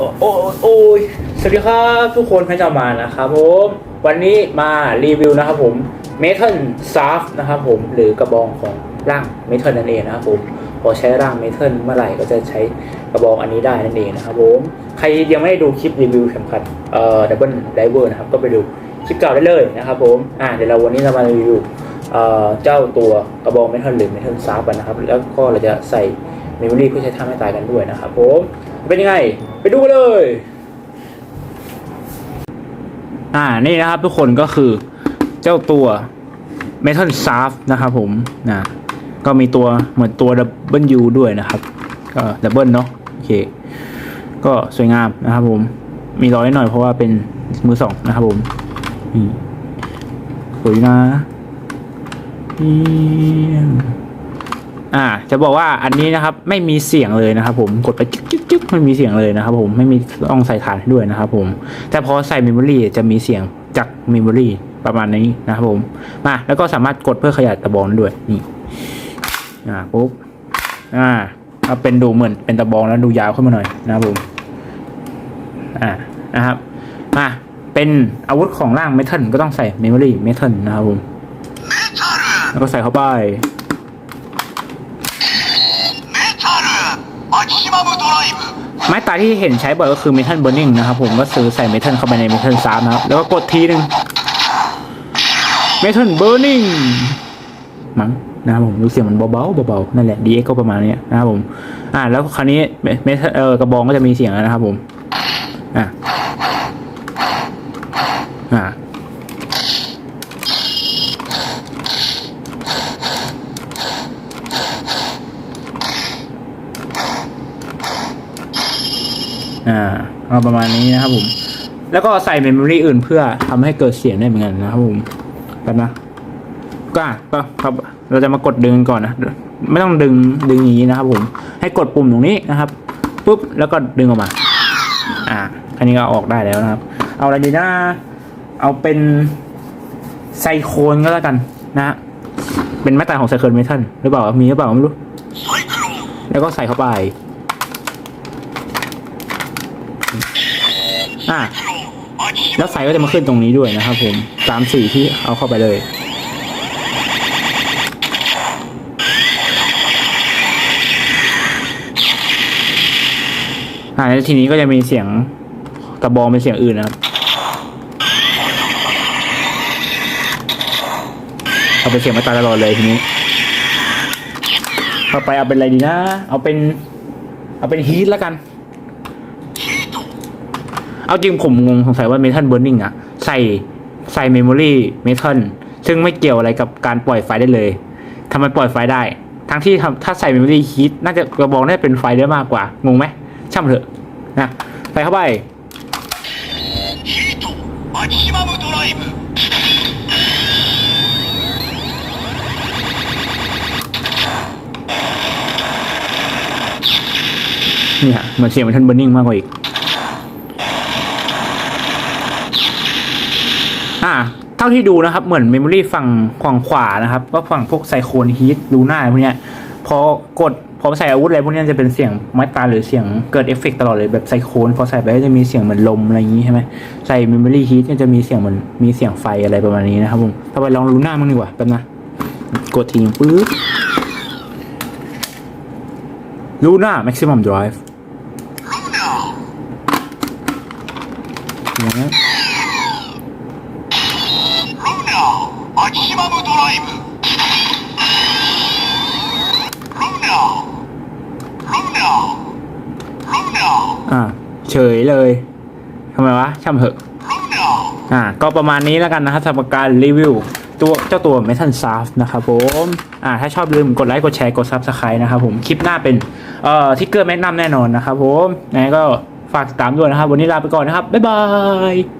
โอ้โอ้โอ้ยสวัสดีครับทุกคนพระเจ้ามานะครับผมวันนี้มารีวิวนะครับผมเมทัลซาฟนะครับผมหรือกระบองของร่างเมทัลนั่นเองนะครับผมพอใช้ร่างเมทัลเมื่อไหร่ก็จะใช้กระบองอันนี้ได้นั่นเองนะครับผมใครยังไม่ได้ดูคลิปรีวิวสำคัญเอ่อดับเบิลไดเวอร์นะครับก็ไปดูคลิปเก่าได้เลยนะครับผมอ่าเดี๋ยวเราวันนี้เรามารีวิวเอ่อเจ้าตัวกระบองเมทัลหรือเมทัลซาฟกันนะครับแล้วก็เราจะใส่เมมโมรี่เพื่อใช้ท่าไม่ตายกันด้วยนะครับผม เป็นยังไง ไปดูกันเลย อ่านี่นะครับทุกคนก็คือเจ้าตัว Metal s a f นะครับผมนะก็มีตัวเหมือนตัว W ด้วยนะครับ ก็ดับเบิลเนาะโอเค ก็สวยงามนะครับผม มีร้อยหน่อยเพราะว่าเป็นมือสองนะครับผมสวยนะเยี่ อ่า จะบอกว่าอันนี้นะครับไม่มีเสียงเลยนะครับ ผมกดไปจึ๊กจึ๊กจึ๊กไม่มีเสียงเลยนะครับ ผมไม่มีต้องใส่ฐานด้วยนะครับ ผม แต่พอใส่เมมโมรีจะมีเสียงจากเมมโมรีประมาณนี้นะครับผมมาแล้วก็สามารถกดเพื่อขยายตะบองด้ด้วยนี่อ่าปุ๊บอ่าเอาเป็นดูเหมือนเป็นตะบองแล้วดูยาวขึ้นมาหน่อยนะครับผมอ่านะครับมาเป็นอาวุธของร่างเมทัลก็ต้องใส่เมมโมรีเมทัลนะครับผมแล้วก็ใส่เข้าไป ไม้ตายที่เห็นใช้บ่อยก็คือเมทัลเบอร์นิงนะครับผมก็ซื้อใส่เมทัลเข้าไปใน Metal 3นะครับ แล้วก็กดทีหนึ่งเมทัลเบอร์นิงมั้งนะครับผมรู้เสียงมันเบาๆเบาๆนั่นแหละ DX ก็ประมาณนี้นะครับผม อ่า แล้วคราวนี้เมทัลเออกระบองก็จะมีเสียงแล้วนะครับผม อ่าประมาณนี้นะครับผม แล้วก็ใส่เมมโมรีอื่นเพื่อทำให้เกิดเสียงได้เหมือนกันนะครับผมกันนะก็ก็ครับเราจะมากดดึงก่อนนะไม่ต้องดึงดึงอย่างนี้นะครับ ผม ให้กดปุ่มตรงนี้นะครับปุ๊บแล้วก็ดึงออกมา อ่าอันนี้ก็ออกได้แล้วนะครับ เอาอะไรดีนะเอาเป็นไซโคนก็แล้วกันนะ เป็นแม่ตราของไซเคิลเมทัลหรือเปล่ามีหรือเปล่าไม่รู้ แล้วก็ใส่เข้าไป่ะแล้วไฟก็จะมาขึ้นตรงนี้ด้วยนะครับผมสามสี่ที่เอาเข้าไปเลยอ่าในทีนี้ก็จะมีเสียงกระบองเป็นเสียงอื่นนะครับเอาเป็นเสียงมาตาตลอดเลยทีนี้เอาไปเอาเป็นอะไรดีนะ เอาเป็น เอาเป็นฮีทแล้วกัน เอาจริงผมงงสงสัยว่าเมทัลเบอร์นิ่งอะใส่ใส่เมมโมรี่เมทัลซึ่งไม่เกี่ยวอะไรกับการปล่อยไฟได้เลยทำไมปล่อยไฟได้ ทั้งที่ทถ้าใส่เมมโมรี่ฮีทน่าจะกระบอกน่าจะเป็นไฟได้มากกว่างงไหมช่ำเถอะนะใส่เข้าไปนี่ฮะมืนเสียงมันทันเบอร์นิ่งมากกว่าอีก อ่าเท่าที่ดูนะครับ เหมือนเมมโมรี่ฝั่งขวางขวานะครับก็ฝั่งพวกไซโครนฮีทลูน่าพวกเนี้ยพอกดพอใส่อาวุธอะไรพวกเนี้ยจะเป็นเสียงไม้ตาหรือเสียงเกิดเอฟเฟกตลอดเลยแบบไซโครนพอใส่ไปก็จะมีเสียงเหมือนลมอะไรอย่างงี้ใช่ไหมใส่เมมโมรี่ฮีทก็จะมีเสียงเหมือนมีเสียงไฟอะไรประมาณนี้นะครับผมถ้าไปลองลูน่ามั้งดีกว่าแป๊บนะกดทีมปื๊บลูน่าแม็กซิมัมดรายฟ์ キシマムドライブルミナルミナルミナอ่าเฉยเลยทำไมวะช่ำเหอะอ่าก็ประมาณนี้แล้วกันนะครับสำหรับการรีวิว ตัวเจ้าตัว m e ทันซั f นะครับผมอ่าถ้าชอบลืมกดไลค์กดแชร์กดซับสไคร้นะครับผมคลิปหน้าเป็นเอ่อทิกเกอร์แมกนำแน่นอนนะครับผมไหนก็ฝากติดตามด้วยนะครับ วันนี้ลาไปก่อนนะครับ บ๊ายบาย